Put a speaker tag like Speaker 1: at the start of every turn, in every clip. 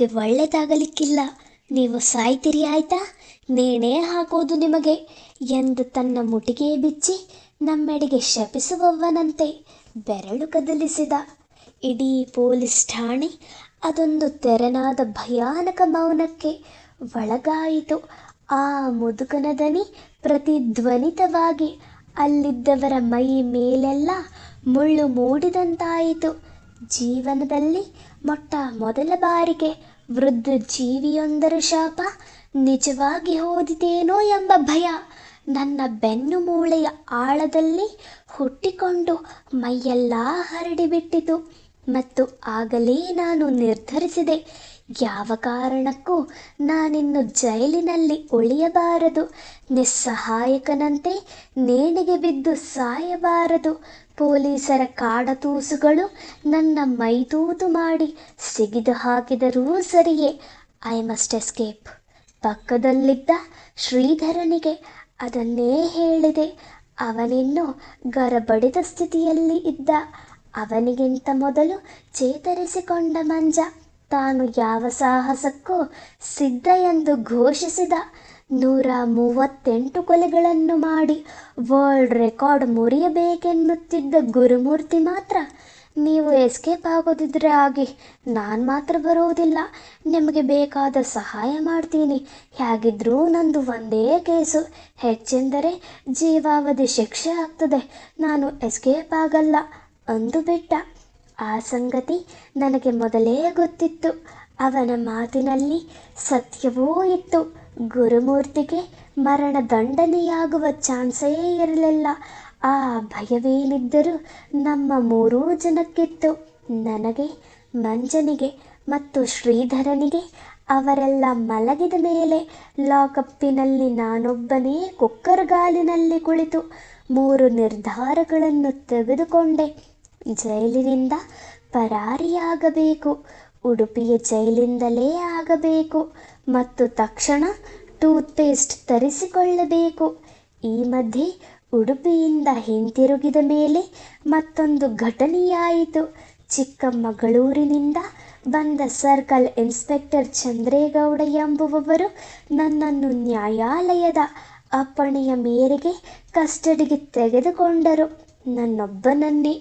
Speaker 1: ನಿಮಗೆ ಒಳ್ಳೆಯದಾಗಲಿಕ್ಕಿಲ್ಲ ನೀವು ಸಾಯ್ತೀರಿ ಆಯ್ತಾ? ನೇಣೇ ಹಾಕೋದು ನಿಮಗೆ. ಎಂದು ತನ್ನ ಮುಟಿಗೆ ಬಿಚ್ಚಿ ನಮ್ಮೆಡೆಗೆ ಶಪಿಸುವವನಂತೆ ಬೆರಳು ಕದಲಿಸಿದ. ಇಡೀ ಪೊಲೀಸ್ ಠಾಣೆ ಅದೊಂದು ತೆರನಾದ ಭಯಾನಕ ಮೌನಕ್ಕೆ ಒಳಗಾಯಿತು. ಆ ಮುದುಕನ ದನಿ ಪ್ರತಿಧ್ವನಿತವಾಗಿ ಅಲ್ಲಿದ್ದವರ ಮೈ ಮೇಲೆಲ್ಲ ಮುಳ್ಳು ಮೂಡಿದಂತಾಯಿತು. ಜೀವನದಲ್ಲಿ ಮೊಟ್ಟ ಮೊದಲ ಬಾರಿಗೆ ವೃದ್ಧ ಜೀವಿಯೊಂದರ ಶಾಪ, ನಿಜವಾಗಿ ಹೋದಿತೇನೋ ಎಂಬ ಭಯ. ನನ್ನ ಬೆನ್ನು ಮೂಳೆಯ ಆಳದಲ್ಲಿ ಹುಟ್ಟಿಕೊಂಡು ಮೈಯೆಲ್ಲ ಹರಡಿಬಿಟ್ಟಿತು ಮತ್ತು ಆಗಲೇ ನಾನು ನಿರ್ಧರಿಸಿದೆ. ಯಾವ ಕಾರಣಕ್ಕೂ ನಾನಿನ್ನು ಜೈಲಿನಲ್ಲಿ ಉಳಿಯಬಾರದು. ನಿಸ್ಸಹಾಯಕನಂತೆ, ನೇಣಿಗೆ ಬಿದ್ದು ಸಾಯಬಾರದು. ಪೊಲೀಸರ ಕಾಡತೂಸುಗಳು ನನ್ನ ಮೈದೂದು ಮಾಡಿ ಸಿಗಿದು ಹಾಕಿದರೂ ಸರಿಯೇ. ಐ ಮಸ್ಟ್ ಎಸ್ಕೇಪ್ ಪಕ್ಕದಲ್ಲಿದ್ದ ಶ್ರೀಧರನಿಗೆ ಅದನ್ನೇ ಹೇಳಿದೆ. ಅವನಿನ್ನು ಗರಬಡಿದ ಸ್ಥಿತಿಯಲ್ಲಿ ಇದ್ದ. ಅವನಿಗಿಂತ ಮೊದಲು ಚೇತರಿಸಿಕೊಂಡ ಮಂಜ ತಾನು ಯಾವ ಸಾಹಸಕ್ಕೂ ಸಿದ್ಧ ಎಂದು ಘೋಷಿಸಿದ. ನೂರ ಮೂವತ್ತೆಂಟು ಕೊಲೆಗಳನ್ನು ಮಾಡಿ ವರ್ಲ್ಡ್ ರೆಕಾರ್ಡ್ ಮುರಿಯಬೇಕೆನ್ನುತ್ತಿದ್ದ ಗುರುಮೂರ್ತಿ ಮಾತ್ರ ನೀವು ಎಸ್ಕೇಪ್ ಆಗೋದಿದ್ರೆ ಆಗಿ ನಾನು ಮಾತ್ರ ಬರುವುದಿಲ್ಲ. ನಿಮಗೆ ಬೇಕಾದ ಸಹಾಯ ಮಾಡ್ತೀನಿ. ಹೇಗಿದ್ರೂ ನಂದು ಒಂದೇ ಕೇಸು. ಹೆಚ್ಚೆಂದರೆ ಜೀವಾವಧಿ ಶಿಕ್ಷೆ ಆಗ್ತದೆ. ನಾನು ಎಸ್ಕೇಪ್ ಆಗಲ್ಲ ಅಂದು ಬಿಟ್ಟ. ಆ ಸಂಗತಿ ನನಗೆ ಮೊದಲೇ ಗೊತ್ತಿತ್ತು. ಅವನ ಮಾತಿನಲ್ಲಿ ಸತ್ಯವೂ ಇತ್ತು. ಗುರುಮೂರ್ತಿಗೆ ಮರಣ ದಂಡನೆಯಾಗುವ ಚಾನ್ಸೇ ಇರಲಿಲ್ಲ. ಆ ಭಯವೇನಿದ್ದರೂ ನಮ್ಮ ಮೂರೂ ಜನಕ್ಕಿತ್ತು. ನನಗೆ, ಮಂಜನಿಗೆ ಮತ್ತು ಶ್ರೀಧರನಿಗೆ ಅವರೆಲ್ಲ ಮಲಗಿದ ಮೇಲೆ ಲಾಕಪ್ಪಿನಲ್ಲಿ ನಾನೊಬ್ಬನೇ ಕುಕ್ಕರ್ಗಾಲಿನಲ್ಲಿ ಕುಳಿತು ಮೂರು ನಿರ್ಧಾರಗಳನ್ನು ತೆಗೆದುಕೊಂಡೆ. ಜೈಲಿನಿಂದ ಪರಾರಿಯಾಗಬೇಕು, ಉಡುಪಿಯ ಜೈಲಿಂದಲೇ ಆಗಬೇಕು. ಮತ್ತು ತಕ್ಷಣ ಟೂತ್ಪೇಸ್ಟ್ ತರಿಸಿಕೊಳ್ಳಬೇಕು. ಈ ಮಧ್ಯೆ ಉಡುಪಿಯಿಂದ ಹಿಂತಿರುಗಿದ ಮೇಲೆ ಮತ್ತೊಂದು ಘಟನೆಯಾಯಿತು. ಚಿಕ್ಕಮಗಳೂರಿನಿಂದ ಬಂದ ಸರ್ಕಲ್ ಇನ್ಸ್ಪೆಕ್ಟರ್ ಚಂದ್ರೇಗೌಡ ಎಂಬುವವರು ನನ್ನನ್ನು ನ್ಯಾಯಾಲಯದ ಅಪ್ಪಣೆಯ ಮೇರೆಗೆ ಕಸ್ಟಡಿಗೆ ತೆಗೆದುಕೊಂಡರು. ನನ್ನೊಬ್ಬನನ್ನೇ,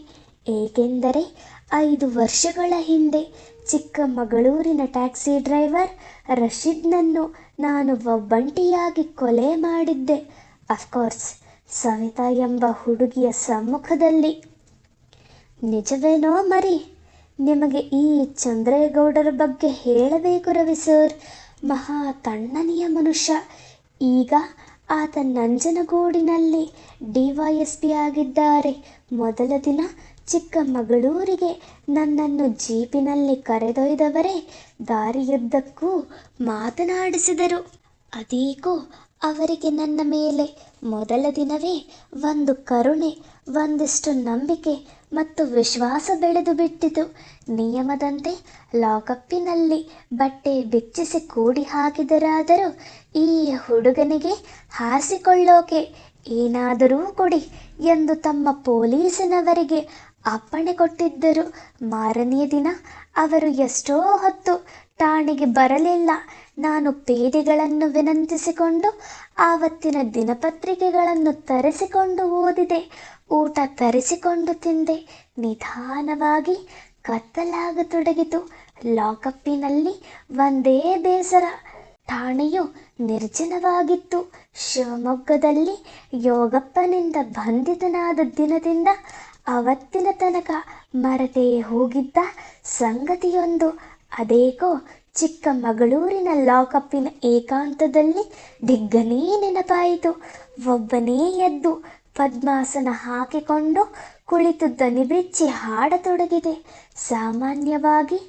Speaker 1: ಏಕೆಂದರೆ ಐದು ವರ್ಷಗಳ ಹಿಂದೆ ಚಿಕ್ಕಮಗಳೂರಿನ ಟ್ಯಾಕ್ಸಿ ಡ್ರೈವರ್ ರಶೀದ್ನನ್ನು ನಾನು ಒಬ್ಬಂಟಿಯಾಗಿ ಕೊಲೆ ಮಾಡಿದ್ದೆ. ಅಫ್ಕೋರ್ಸ್ ಸವಿತಾ ಎಂಬ ಹುಡುಗಿಯ ಸಮ್ಮುಖದಲ್ಲಿ. ನಿಜವೇನೋ ಮರಿ, ನಿಮಗೆ ಈ ಚಂದ್ರೇಗೌಡರ ಬಗ್ಗೆ ಹೇಳಬೇಕು ರವಿ ಸರ್. ಮಹಾ ತಣ್ಣನೆಯ ಮನುಷ್ಯ. ಈಗ ಆತ ನಂಜನಗೂಡಿನಲ್ಲಿ ಡಿ ವೈ ಎಸ್ ಪಿ ಆಗಿದ್ದಾರೆ. ಮೊದಲ ದಿನ ಚಿಕ್ಕಮಗಳೂರಿಗೆ ನನ್ನನ್ನು ಜೀಪಿನಲ್ಲಿ ಕರೆದೊಯ್ದವರೇ, ದಾರಿಯುದ್ದಕ್ಕೂ ಮಾತನಾಡಿಸಿದರು. ಅದೇಕೋ ಅವರಿಗೆ ನನ್ನ ಮೇಲೆ ಮೊದಲ ದಿನವೇ ಒಂದು ಕರುಣೆ, ಒಂದಿಷ್ಟು ನಂಬಿಕೆ ಮತ್ತು ವಿಶ್ವಾಸ ಬೆಳೆದು ಬಿಟ್ಟಿತು. ನಿಯಮದಂತೆ ಲಾಕಪ್ಪಿನಲ್ಲಿ ಬಟ್ಟೆ ಬಿಚ್ಚಿಸಿ ಕೂಡಿ ಹಾಕಿದರಾದರೂ ಈ ಹುಡುಗನಿಗೆ ಹಾಸಿಕೊಳ್ಳೋಕೆ ಏನಾದರೂ ಕೊಡಿ ಎಂದು ತಮ್ಮ ಪೊಲೀಸಿನವರಿಗೆ ಅಪ್ಪಣೆ ಕೊಟ್ಟಿದ್ದರು. ಮಾರನೆಯ ದಿನ ಅವರು ಎಷ್ಟೋ ಹೊತ್ತು ಠಾಣೆಗೆ ಬರಲಿಲ್ಲ. ನಾನು ಪೇದೆಗಳನ್ನು ವಿನಂತಿಸಿಕೊಂಡು ಆವತ್ತಿನ ದಿನಪತ್ರಿಕೆಗಳನ್ನು ತರಿಸಿಕೊಂಡು ಓದಿದೆ. ಊಟ ತರಿಸಿಕೊಂಡು ತಿಂದೆ. ನಿಧಾನವಾಗಿ ಕತ್ತಲಾಗತೊಡಗಿತು. ಲಾಕಪ್ಪಿನಲ್ಲಿ ಒಂದೇ ಬೇಸರ. ಠಾಣೆಯು ನಿರ್ಜನವಾಗಿತ್ತು. ಶಿವಮೊಗ್ಗದಲ್ಲಿ ಯೋಗಪ್ಪನಿಂದ ಬಂಧಿತನಾದ ದಿನದಿಂದ ಅವತ್ತಿನ ತನಕ ಮರೆತೇ ಹೋಗಿದ್ದ ಸಂಗತಿಯೊಂದು ಅದೇಕೋ ಚಿಕ್ಕಮಗಳೂರಿನ ಲಾಕಪ್ಪಿನ ಏಕಾಂತದಲ್ಲಿ ದಿಗ್ಗನೇ ನೆನಪಾಯಿತು. ಒಬ್ಬನೇ ಎದ್ದು ಪದ್ಮಾಸನ ಹಾಕಿಕೊಂಡು ಕುಳಿತು ದನಿ ಬಿಚ್ಚಿ ಹಾಡತೊಡಗಿದೆ. ಸಾಮಾನ್ಯವಾಗಿ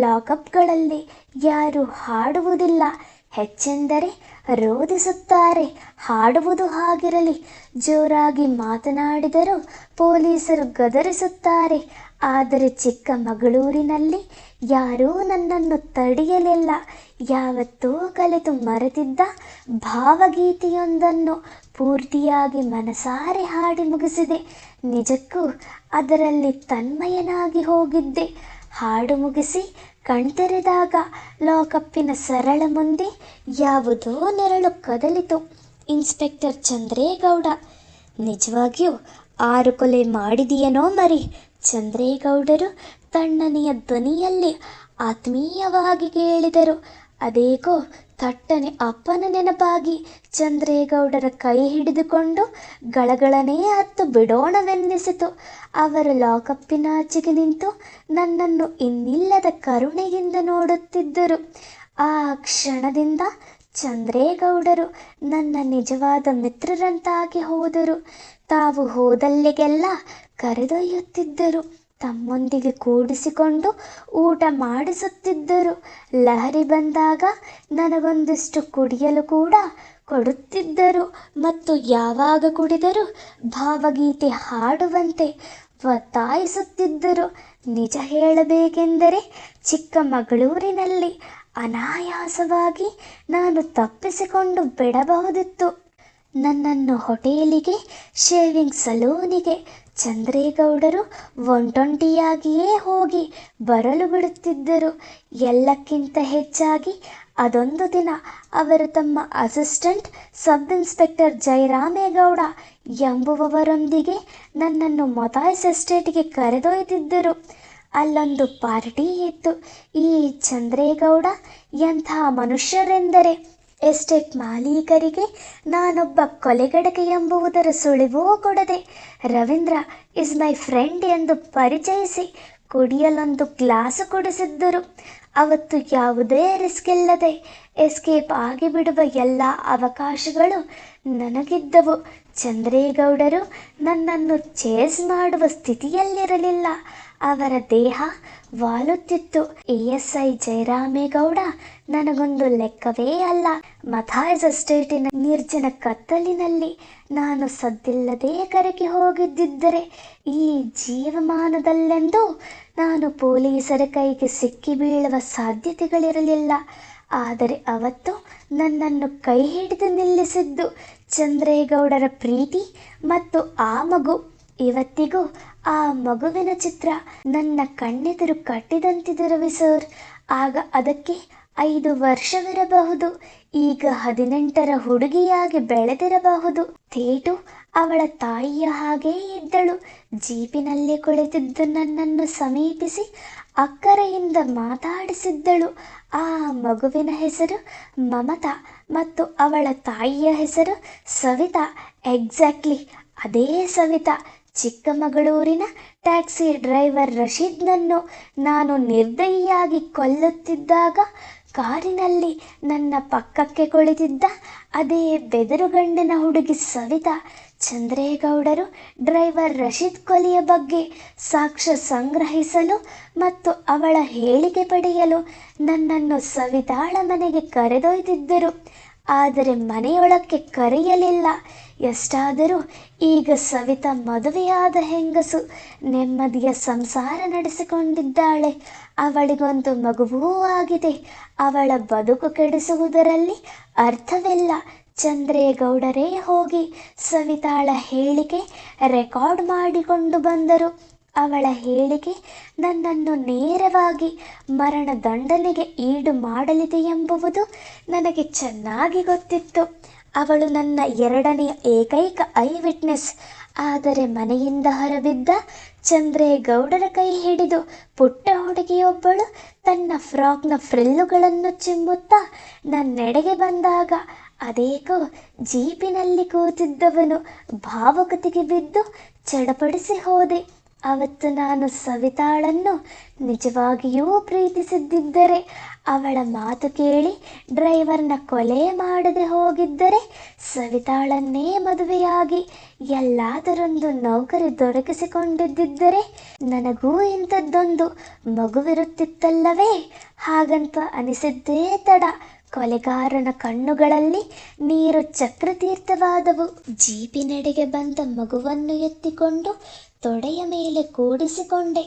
Speaker 1: ಲಾಕಪ್ಗಳಲ್ಲಿ ಯಾರು ಹಾಡುವುದಿಲ್ಲ. ಹೆಚ್ಚೆಂದರೆ ರೋಧಿಸುತ್ತಾರೆ ಹಾಡುವುದು ಹಾಗಿರಲಿ. ಜೋರಾಗಿ ಮಾತನಾಡಿದರೂ ಪೊಲೀಸರು ಗದರಿಸುತ್ತಾರೆ. ಆದರೆ ಚಿಕ್ಕಮಗಳೂರಿನಲ್ಲಿ ಯಾರೂ ನನ್ನನ್ನು ತಡೆಯಲಿಲ್ಲ. ಯಾವತ್ತೂ ಕಲಿತು ಮರೆತಿದ್ದ ಭಾವಗೀತೆಯೊಂದನ್ನು ಪೂರ್ತಿಯಾಗಿ ಮನಸಾರೆ ಹಾಡಿ ಮುಗಿಸಿದೆ. ನಿಜಕ್ಕೂ ಅದರಲ್ಲಿ ತನ್ಮಯನಾಗಿ ಹೋಗಿದ್ದೆ. ಹಾಡು ಮುಗಿಸಿ ಕಣ್ತೆರೆದಾಗ ಲಾಕಪ್ಪಿನ ಸರಳ ಮುಂದೆ ಯಾವುದೋ ನೆರಳು ಕದಲಿತು. ಇನ್ಸ್ಪೆಕ್ಟರ್ ಚಂದ್ರೇಗೌಡ, ನಿಜವಾಗಿಯೂ ಆರು ಕೊಲೆ ಮಾಡಿದೆಯೇನೋ ಮರಿ ಚಂದ್ರೇಗೌಡರು ತಣ್ಣನೆಯ ಧ್ವನಿಯಲ್ಲಿ ಆತ್ಮೀಯವಾಗಿ ಕೇಳಿದರು. ಅದೇಕೋ ಥಟ್ಟನೆ ಅಪ್ಪನ ನೆನಪಾಗಿ ಚಂದ್ರೇಗೌಡರ ಕೈ ಹಿಡಿದುಕೊಂಡು ಗಳಗಳನೇ ಹತ್ತು ಬಿಡೋಣವೆನ್ನಿಸಿತು. ಅವರ ಲಾಕಪ್ಪಿನಾಚೆಗೆ ನಿಂತು ನನ್ನನ್ನು ಇನ್ನಿಲ್ಲದ ಕರುಣೆಯಿಂದ ನೋಡುತ್ತಿದ್ದರು. ಆ ಕ್ಷಣದಿಂದ ಚಂದ್ರೇಗೌಡರು ನನ್ನ ನಿಜವಾದ ಮಿತ್ರರಂತಾಗಿ ಹೋದರು. ತಾವು ಹೋದಲ್ಲಿಗೆಲ್ಲ ಕರೆದೊಯ್ಯುತ್ತಿದ್ದರು. ತಮ್ಮೊಂದಿಗೆ ಕೂಡಿಸಿಕೊಂಡು ಊಟ ಮಾಡಿಸುತ್ತಿದ್ದರು. ಲಹರಿ ಬಂದಾಗ ನನಗೊಂದಿಷ್ಟು ಕುಡಿಯಲು ಕೂಡ ಕೊಡುತ್ತಿದ್ದರು. ಮತ್ತು ಯಾವಾಗ ಕುಡಿದರೂ ಭಾವಗೀತೆ ಹಾಡುವಂತೆ ಒತ್ತಾಯಿಸುತ್ತಿದ್ದರು. ನಿಜ ಹೇಳಬೇಕೆಂದರೆ ಚಿಕ್ಕಮಗಳೂರಿನಲ್ಲಿ ಅನಾಯಾಸವಾಗಿ ನಾನು ತಪ್ಪಿಸಿಕೊಂಡು ಬಿಡಬಹುದಿತ್ತು. ನನ್ನನ್ನು ಹೋಟೆಲಿಗೆ, ಶೇವಿಂಗ್ ಸಲೂನಿಗೆ ಚಂದ್ರೇಗೌಡರು ಒಂಟೊಂಟಿಯಾಗಿಯೇ ಹೋಗಿ ಬರಲು ಬಿಡುತ್ತಿದ್ದರು. ಎಲ್ಲಕ್ಕಿಂತ ಹೆಚ್ಚಾಗಿ ಅದೊಂದು ದಿನ ಅವರು ತಮ್ಮ ಅಸಿಸ್ಟೆಂಟ್ ಸಬ್ ಇನ್ಸ್ಪೆಕ್ಟರ್ ಜಯರಾಮೇಗೌಡ ಎಂಬುವವರೊಂದಿಗೆ ನನ್ನನ್ನು ಮೊತಾಯ್ಸ್ ಎಸ್ಟೇಟ್ಗೆ ಕರೆದೊಯ್ದಿದ್ದರು. ಅಲ್ಲೊಂದು ಪಾರ್ಟಿ ಇತ್ತು. ಈ ಚಂದ್ರೇಗೌಡ ಎಂಥ ಮನುಷ್ಯರೆಂದರೆ ಎಸ್ಟೇಟ್ ಮಾಲೀಕರಿಗೆ ನಾನೊಬ್ಬ ಕೊಲೆಗಡಕೆ ಎಂಬುವುದರ ಸುಳಿವೂ ಕೊಡದೆ, ರವೀಂದ್ರ, ಇಸ್ ಮೈ ಫ್ರೆಂಡ್ ಎಂದು ಪರಿಚಯಿಸಿ ಕುಡಿಯಲೊಂದು ಗ್ಲಾಸು ಕೊಡಿಸಿದ್ದರು. ಅವತ್ತು ಯಾವುದೇ ರಿಸ್ಕ್ ಇಲ್ಲದೆ ಎಸ್ಕೇಪ್ ಆಗಿಬಿಡುವ ಎಲ್ಲ ಅವಕಾಶಗಳು ನನಗಿದ್ದವು. ಚಂದ್ರೇಗೌಡರು ನನ್ನನ್ನು ಚೇಸ್ ಮಾಡುವ ಸ್ಥಿತಿಯಲ್ಲಿರಲಿಲ್ಲ. ಅವರ ದೇಹ ವಾಲುತ್ತಿತ್ತು. ಎ ಎಸ್ ಐ ಜಯರಾಮೇಗೌಡ ನನಗೊಂದು ಲೆಕ್ಕವೇ ಅಲ್ಲ. ಮಥಾಯ್ಸ್ ಎಸ್ಟೇಟಿನ ನಿರ್ಜನ ಕತ್ತಲಿನಲ್ಲಿ ನಾನು ಸದ್ದಿಲ್ಲದೆ ಕರಗಿ ಹೋಗಿದ್ದಿದ್ದರೆ ಈ ಜೀವಮಾನದಲ್ಲೆಂದೂ ನಾನು ಪೊಲೀಸರ ಕೈಗೆ ಸಿಕ್ಕಿ ಬೀಳುವ ಸಾಧ್ಯತೆಗಳಿರಲಿಲ್ಲ. ಆದರೆ ಅವತ್ತು ನನ್ನನ್ನು ಕೈ ಹಿಡಿದು ನಿಲ್ಲಿಸಿದ್ದು ಚಂದ್ರೇಗೌಡರ ಪ್ರೀತಿ ಮತ್ತು ಆ ಮಗು. ಇವತ್ತಿಗೂ ಆ ಮಗುವಿನ ಚಿತ್ರ ನನ್ನ ಕಣ್ಣೆದುರು ಕಟ್ಟಿದಂತಿದೆ ಸರ್. ಆಗ ಅದಕ್ಕೆ ಐದು ವರ್ಷವಿರಬಹುದು. ಈಗ ಹದಿನೆಂಟರ ಹುಡುಗಿಯಾಗಿ ಬೆಳೆದಿರಬಹುದು. ತೇಟು ಅವಳ ತಾಯಿಯ ಹಾಗೇ ಇದ್ದಳು. ಜೀಪಿನಲ್ಲಿ ಕುಳಿತಿದ್ದು ನನ್ನನ್ನು ಸಮೀಪಿಸಿ ಅಕ್ಕರೆಯಿಂದ ಮಾತಾಡಿಸಿದ್ದಳು. ಆ ಮಗುವಿನ ಹೆಸರು ಮಮತಾ ಮತ್ತು ಅವಳ ತಾಯಿಯ ಹೆಸರು ಸವಿತಾ. ಎಕ್ಸಾಕ್ಟ್ಲಿ ಅದೇ ಸವಿತಾ. ಚಿಕ್ಕಮಗಳೂರಿನ ಟ್ಯಾಕ್ಸಿ ಡ್ರೈವರ್ ರಶೀದ್ನನ್ನು ನಾನು ನಿರ್ದಯಿಯಾಗಿ ಕೊಲ್ಲುತ್ತಿದ್ದಾಗ ಕಾರಿನಲ್ಲಿ ನನ್ನ ಪಕ್ಕಕ್ಕೆ ಕುಳಿತಿದ್ದ ಅದೇ ಬೆದರುಗಂಡನ ಹುಡುಗಿ ಸವಿತಾ ಚಂದ್ರೇಗೌಡರು ಡ್ರೈವರ್ ರಶೀದ್ ಕೊಲೆಯ ಬಗ್ಗೆ ಸಾಕ್ಷ್ಯ ಸಂಗ್ರಹಿಸಲು ಮತ್ತು ಅವಳ ಹೇಳಿಕೆ ಪಡೆಯಲು ನನ್ನನ್ನು ಸವಿತಾಳ ಮನೆಗೆ ಕರೆದೊಯ್ದಿದ್ದರು. ಆದರೆ ಮನೆಯೊಳಕ್ಕೆ ಕರೆಯಲಿಲ್ಲ. ಎಷ್ಟಾದರೂ ಈಗ ಸವಿತಾ ಮದುವೆಯಾದ ಹೆಂಗಸು ನೆಮ್ಮದಿಯ ಸಂಸಾರ ನಡೆಸಿಕೊಂಡಿದ್ದಾಳೆ. ಅವಳಿಗೊಂದು ಮಗುವೂ ಆಗಿದೆ. ಅವಳ ಬದುಕು ಕೆಡಿಸುವುದರಲ್ಲಿ ಅರ್ಥವಿಲ್ಲ. ಚಂದ್ರೇಗೌಡರೇ ಹೋಗಿ ಸವಿತಾಳ ಹೇಳಿಕೆ ರೆಕಾರ್ಡ್ ಮಾಡಿಕೊಂಡು ಬಂದರು. ಅವಳ ಹೇಳಿಕೆ ನನ್ನನ್ನು ನೇರವಾಗಿ ಮರಣ ದಂಡನೆಗೆ ಈಡು ಮಾಡಲಿದೆ ಎಂಬುವುದು ನನಗೆ ಚೆನ್ನಾಗಿ ಗೊತ್ತಿತ್ತು. ಅವಳು ನನ್ನ ಎರಡನೆಯ ಏಕೈಕ ಐ ವಿಟ್ನೆಸ್. ಆದರೆ ಮನೆಯಿಂದ ಹೊರಬಿದ್ದ ಚಂದ್ರೇಗೌಡರ ಕೈ ಹಿಡಿದು ಪುಟ್ಟ ಹುಡುಗಿಯೊಬ್ಬಳು ತನ್ನ ಫ್ರಾಕ್ನ ಫ್ರಿಲ್ಲುಗಳನ್ನು ಚಿಮ್ಮುತ್ತಾ ನನ್ನೆಡೆಗೆ ಬಂದಾಗ ಅದೇಕೋ ಜೀಪಿನಲ್ಲಿ ಕೂತಿದ್ದವನು ಭಾವುಕತೆಗೆ ಬಿದ್ದು ಚಡಪಡಿಸಿ ಹೋದೆ. ಅವತ್ತು ನಾನು ಸವಿತಾಳನ್ನು ನಿಜವಾಗಿಯೂ ಪ್ರೀತಿಸಿದ್ದಿದ್ದರೆ, ಅವಳ ಮಾತು ಕೇಳಿ ಡ್ರೈವರ್ನ ಕೊಲೆ ಮಾಡದೆ ಹೋಗಿದ್ದರೆ, ಸವಿತಾಳನ್ನೇ ಮದುವೆಯಾಗಿ ಎಲ್ಲಾದರೊಂದು ನೌಕರಿ ದೊರಕಿಸಿಕೊಂಡಿದ್ದಿದ್ದರೆ ನನಗೂ ಇಂಥದ್ದೊಂದು ಮಗುವಿರುತ್ತಿತ್ತಲ್ಲವೇ? ಹಾಗಂತ ಅನಿಸಿದ್ದೇ ತಡ. ಕೊಲೆಗಾರನ ಕಣ್ಣುಗಳಲ್ಲಿ ನೀರು ಚಕ್ರತೀರ್ಥವಾದವು. ಜೀಪಿನೆಡೆಗೆ ಬಂದ ಮಗುವನ್ನು ಎತ್ತಿಕೊಂಡು ತೊಡೆಯ ಮೇಲೆ ಕೂಡಿಸಿಕೊಂಡೆ.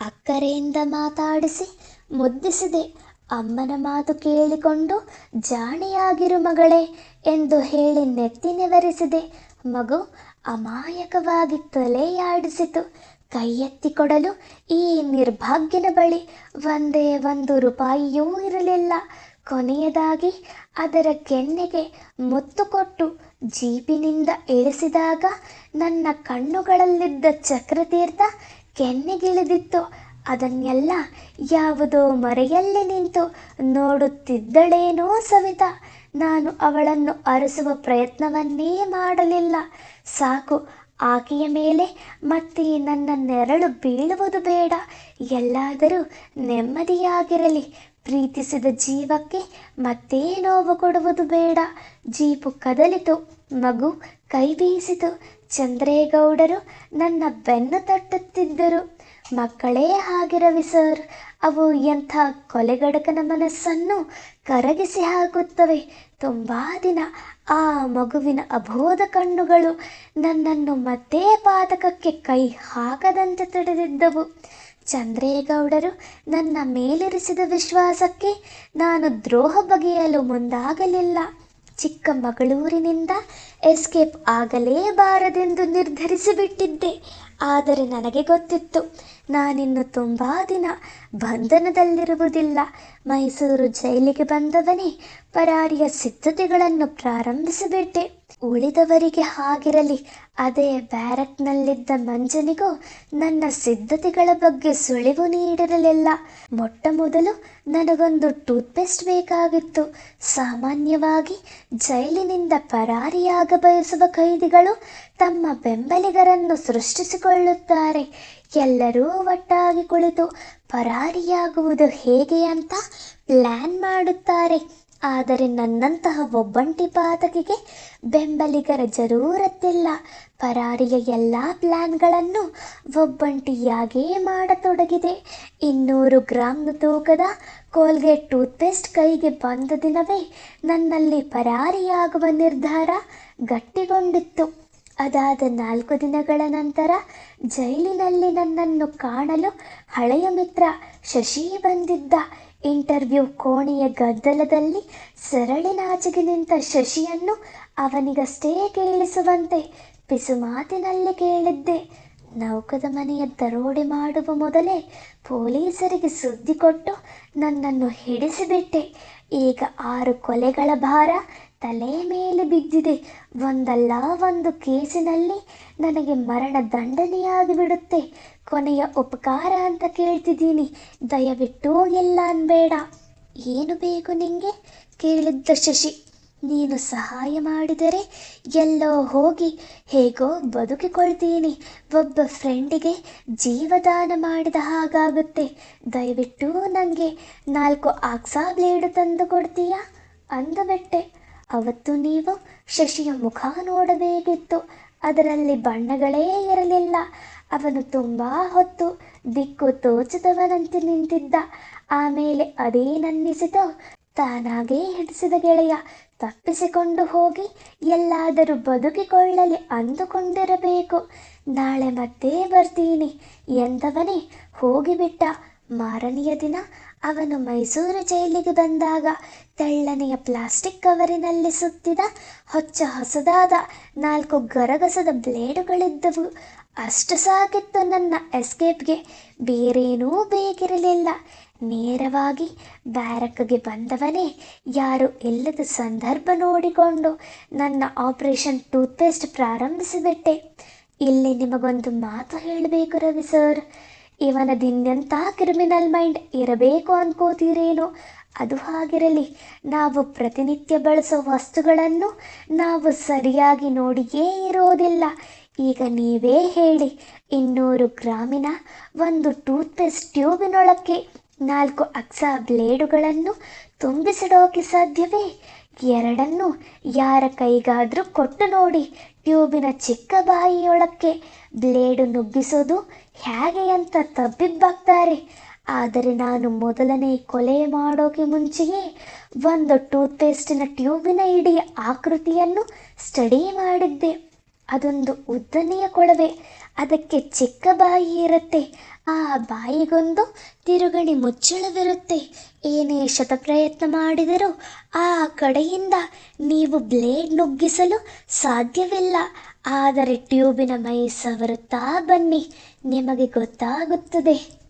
Speaker 1: ಅಕ್ಕರೆಯಿಂದ ಮಾತಾಡಿಸಿ, ಮುದ್ದಿಸಿದೆ, ಅಮ್ಮನ ಮಾತು ಕೇಳಿಕೊಂಡು ಜಾಣೆಯಾಗಿರು ಮಗಳೇ ಎಂದು ಹೇಳಿ ನೆತ್ತಿ ನೆತ್ತಿನೆವರಿಸಿದೆ ಮಗು ಅಮಾಯಕವಾಗಿ ತಲೆಯಾಡಿಸಿತು. ಕೈ ಎತ್ತಿ ಕೊಡಲು ಈ ನಿರ್ಭಾಗ್ಯನ ಬಳಿ ಒಂದೇ ಒಂದು ರೂಪಾಯಿಯೂ ಇರಲಿಲ್ಲ. ಕೊನೆಯದಾಗಿ ಅದರ ಕೆನ್ನೆಗೆ ಮುತ್ತು ಕೊಟ್ಟು ಜೀಪಿನಿಂದ ಇಳಿಸಿದಾಗ ನನ್ನ ಕಣ್ಣುಗಳಲ್ಲಿದ್ದ ಚಕ್ರತೀರ್ಥ ಕೆನ್ನೆಗಿಳಿದಿತ್ತು. ಅದನ್ನೆಲ್ಲ ಯಾವುದೋ ಮರೆಯಲ್ಲಿ ನಿಂತು ನೋಡುತ್ತಿದ್ದಳೇನೋ ಸವಿತಾ. ನಾನು ಅವಳನ್ನು ಅರಸುವ ಪ್ರಯತ್ನವನ್ನೇ ಮಾಡಲಿಲ್ಲ. ಸಾಕು, ಆಕೆಯ ಮೇಲೆ ಮತ್ತೆ ನನ್ನ ನೆರಳು ಬೀಳುವುದು ಬೇಡ. ಎಲ್ಲಾದರೂ ನೆಮ್ಮದಿಯಾಗಿರಲಿ. ಪ್ರೀತಿಸಿದ ಜೀವಕ್ಕೆ ಮತ್ತೆ ನೋವು ಕೊಡುವುದು ಬೇಡ. ಜೀಪು ಕದಲಿತು. ಮಗು ಕೈ ಬೀಸಿತು. ಚಂದ್ರೇಗೌಡರು ನನ್ನ ಬೆನ್ನು ತಟ್ಟುತ್ತಿದ್ದರು. ಮಕ್ಕಳೇ ಹಾಗಿರವಿ ಸರ್, ಅವು ಎಂಥ ಕೊಲೆಗಡಕನ ಮನಸ್ಸನ್ನು ಕರಗಿಸಿ ಹಾಕುತ್ತವೆ. ತುಂಬ ದಿನ ಆ ಮಗುವಿನ ಅಬೋಧ ಕಣ್ಣುಗಳು ನನ್ನನ್ನು ಮತ್ತೆ ಪಾತಕಕ್ಕೆ ಕೈ ಹಾಕದಂತೆ ತಡೆದಿದ್ದವು. ಚಂದ್ರೇಗೌಡರು ನನ್ನ ಮೇಲಿರಿಸಿದ ವಿಶ್ವಾಸಕ್ಕೆ ನಾನು ದ್ರೋಹ ಬಗೆಯಲು ಮುಂದಾಗಲಿಲ್ಲ. ಚಿಕ್ಕಮಗಳೂರಿನಿಂದ ಎಸ್ಕೇಪ್ ಆಗಲೇಬಾರದೆಂದು ನಿರ್ಧರಿಸಿಬಿಟ್ಟಿದ್ದೆ. ಆದರೆ ನನಗೆ ಗೊತ್ತಿತ್ತು, ನಾನಿನ್ನು ತುಂಬ ದಿನ ಬಂಧನದಲ್ಲಿರುವುದಿಲ್ಲ. ಮೈಸೂರು ಜೈಲಿಗೆ ಬಂದವನೇ ಪರಾರಿಯ ಸಿದ್ಧತೆಗಳನ್ನು ಪ್ರಾರಂಭಿಸಿಬಿಟ್ಟೆ. ಉಳಿದವರಿಗೆ ಹಾಗಿರಲಿ, ಅದೇ ಬ್ಯಾರಕ್ನಲ್ಲಿದ್ದ ಮಂಜನಿಗೂ ನನ್ನ ಸಿದ್ಧತೆಗಳ ಬಗ್ಗೆ ಸುಳಿವು ನೀಡಿರಲಿಲ್ಲ. ಮೊಟ್ಟ ಮೊದಲು ನನಗೊಂದು ಟೂತ್ಪೇಸ್ಟ್ ಬೇಕಾಗಿತ್ತು. ಸಾಮಾನ್ಯವಾಗಿ ಜೈಲಿನಿಂದ ಪರಾರಿಯಾಗ ಬಯಸುವ ಕೈದಿಗಳು ತಮ್ಮ ಬೆಂಬಲಿಗರನ್ನು ಸೃಷ್ಟಿಸಿಕೊಳ್ಳುತ್ತಾರೆ. ಎಲ್ಲರೂ ಒಟ್ಟಾಗಿ ಕುಳಿತು ಪರಾರಿಯಾಗುವುದು ಹೇಗೆ ಅಂತ ಪ್ಲ್ಯಾನ್ ಮಾಡುತ್ತಾರೆ. ಆದರೆ ನನ್ನಂತಹ ಒಬ್ಬಂಟಿ ಪಾತಕಿಗೆ ಬೆಂಬಲಿಗರ ಜರೂರತ್ತಿಲ್ಲ. ಪರಾರಿಯ ಎಲ್ಲ ಪ್ಲ್ಯಾನ್ಗಳನ್ನು ಒಬ್ಬಂಟಿಯಾಗೇ ಮಾಡತೊಡಗಿದೆ. ಇನ್ನೂರು ಗ್ರಾಮ್ ತೂಕದ ಕೋಲ್ಗೇಟ್ ಟೂತ್ಪೇಸ್ಟ್ ಕೈಗೆ ಬಂದ ದಿನವೇ ನನ್ನಲ್ಲಿ ಪರಾರಿಯಾಗುವ ನಿರ್ಧಾರ ಗಟ್ಟಿಗೊಂಡಿತ್ತು. ಅದಾದ ನಾಲ್ಕು ದಿನಗಳ ನಂತರ ಜೈಲಿನಲ್ಲಿ ನನ್ನನ್ನು ಕಾಣಲು ಹಳೆಯ ಮಿತ್ರ ಶಶಿ ಬಂದಿದ್ದ. ಇಂಟರ್ವ್ಯೂ ಕೋಣೆಯ ಗದ್ದಲದಲ್ಲಿ ಸರಳಿ ನಾಚಿಗೆ ನಿಂತ ಶಶಿಯನ್ನು ಅವನಿಗಷ್ಟೇ ಕೇಳಿಸುವಂತೆ ಪಿಸುಮಾತಿನಲ್ಲಿ ಕೇಳಿದ್ದೆ. ನೌಕದ ಮನೆಯ ದರೋಡೆ ಮಾಡುವ ಮೊದಲೇ ಪೊಲೀಸರಿಗೆ ಸುದ್ದಿ ಕೊಟ್ಟು ನನ್ನನ್ನು ಹಿಡಿಸಿಬಿಟ್ಟೆ. ಈಗ ಆರು ಕೊಲೆಗಳ ಭಾರ ತಲೆ ಮೇಲೆ ಬಿದ್ದಿದೆ. ಒಂದಲ್ಲ ಒಂದು ಕೇಸಿನಲ್ಲಿ ನನಗೆ ಮರಣ ದಂಡನೆಯಾಗಿ ಬಿಡುತ್ತೆ ಕೊನೆಯ ಉಪಕಾರ ಅಂತ ಕೇಳ್ತಿದ್ದೀನಿ. ದಯವಿಟ್ಟು ಎಲ್ಲ ಅನ್ಬೇಡ ಏನು ಬೇಕು ನಿಂಗೆ? ಕೇಳಿದ್ದ ಶಶಿ. ನೀನು ಸಹಾಯ ಮಾಡಿದರೆ ಎಲ್ಲೋ ಹೋಗಿ ಹೇಗೋ ಬದುಕಿಕೊಳ್ತೀನಿ. ಒಬ್ಬ ಫ್ರೆಂಡಿಗೆ ಜೀವದಾನ ಮಾಡಿದ ಹಾಗಾಗುತ್ತೆ. ದಯವಿಟ್ಟು ನನಗೆ ನಾಲ್ಕು ಆಕ್ಸಾ ಬ್ಲೇಡು ತಂದು ಕೊಡ್ತೀಯಾ? ಅಂದುಬಿಟ್ಟೆ ಅವತ್ತು ನೀವು ಶಶಿಯ ಮುಖ ನೋಡಬೇಕಿತ್ತು. ಅದರಲ್ಲಿ ಬಣ್ಣಗಳೇ ಇರಲಿಲ್ಲ. ಅವನು ತುಂಬ ಹೊತ್ತು ದಿಕ್ಕು ತೋಚದವನಂತೆ ನಿಂತಿದ್ದ. ಆಮೇಲೆ ಅದೇನನ್ನಿಸಿತೋ ತಾನಾಗೇ ಹಿಡಿಸಿದ ಗೆಳೆಯ. ತಪ್ಪಿಸಿಕೊಂಡು ಹೋಗಿ ಎಲ್ಲಾದರೂ ಬದುಕಿಕೊಳ್ಳಲಿ ಅಂದುಕೊಂಡಿರಬೇಕು. ನಾಳೆ ಮತ್ತೆ ಬರ್ತೀನಿ ಎಂದವನೇ ಹೋಗಿಬಿಟ್ಟ ಮಾರನೆಯ ದಿನ ಅವನು ಮೈಸೂರು ಜೈಲಿಗೆ ಬಂದಾಗ ತೆಳ್ಳನೆಯ ಪ್ಲಾಸ್ಟಿಕ್ ಕವರಿನಲ್ಲಿ ಸುತ್ತಿದ, ಹೊಚ್ಚ ಹೊಸದಾದ ನಾಲ್ಕು ಗರಗಸದ ಬ್ಲೇಡುಗಳಿದ್ದವು. ಅಷ್ಟು ಸಾಕಿತ್ತು ನನ್ನ ಎಸ್ಕೇಪ್ಗೆ. ಬೇರೇನೂ ಬೇಕಿರಲಿಲ್ಲ. ನೇರವಾಗಿ ಬ್ಯಾರಕ್ಗೆ ಬಂದವನೇ ಯಾರು ಇಲ್ಲದ ಸಂದರ್ಭ ನೋಡಿಕೊಂಡು ನನ್ನ ಆಪರೇಷನ್ ಟೂತ್ಪೇಸ್ಟ್ ಪ್ರಾರಂಭಿಸಿಬಿಟ್ಟೆ. ಇಲ್ಲಿ ನಿಮಗೊಂದು ಮಾತು ಹೇಳಬೇಕು ರವಿ ಸರ್. ಇವನದಿನ್ನೆಂಥ ಕ್ರಿಮಿನಲ್ ಮೈಂಡ್ ಇರಬೇಕು ಅನ್ಕೋತೀರೇನು? ಅದು ಹಾಗಿರಲಿ, ನಾವು ಪ್ರತಿನಿತ್ಯ ಬಳಸೋ ವಸ್ತುಗಳನ್ನು ನಾವು ಸರಿಯಾಗಿ ನೋಡಿಯೇ ಇರೋದಿಲ್ಲ. ಈಗ ನೀವೇ ಹೇಳಿ, ಇನ್ನೂರು ಗ್ರಾಮಿನ ಒಂದು ಟೂತ್ಪೇಸ್ಟ್ ಟ್ಯೂಬಿನೊಳಕ್ಕೆ ನಾಲ್ಕು ಅಕ್ಸ ಬ್ಲೇಡುಗಳನ್ನು ತುಂಬಿಸಿಡೋಕೆ ಸಾಧ್ಯವೇ? ಎರಡನ್ನು ಯಾರ ಕೈಗಾದರೂ ಕೊಟ್ಟು ನೋಡಿ ಟ್ಯೂಬಿನ ಚಿಕ್ಕ ಬಾಯಿಯೊಳಕ್ಕೆ ಬ್ಲೇಡು ನುಗ್ಗಿಸೋದು ಹೇಗೆ ಅಂತ ತಬ್ಬಿಬ್ಬಾಗ್ತಾರೆ ಆದರೆ ನಾನು ಮೊದಲನೇ ಕೊಲೆ ಮಾಡೋಕೆ ಮುಂಚೆಯೇ ಒಂದು ಟೂತ್ಪೇಸ್ಟಿನ ಟ್ಯೂಬಿನ ಇಡೀ ಆಕೃತಿಯನ್ನು ಸ್ಟಡಿ ಮಾಡಿದ್ದೆ. ಅದೊಂದು ಉದ್ದನೆಯ ಕೊಳವೆ. ಅದಕ್ಕೆ ಚಿಕ್ಕ ಬಾಯಿ ಇರುತ್ತೆ. ಆ ಬಾಯಿಗೊಂದು ತಿರುಗಣಿ ಮುಚ್ಚಳವಿರುತ್ತೆ. ಏನೇ ಶತಪ್ರಯತ್ನ ಮಾಡಿದರೂ ಆ ಕಡೆಯಿಂದ ನೀವು ಬ್ಲೇಡ್ ನುಗ್ಗಿಸಲು ಸಾಧ್ಯವಿಲ್ಲ. ಆದರೆ ಟ್ಯೂಬಿನ ಮೈ ಸವರುತ್ತಾ ಬನ್ನಿ. ನಿಮಗೆ ಗೊತ್ತಾಗುತ್ತದೆ.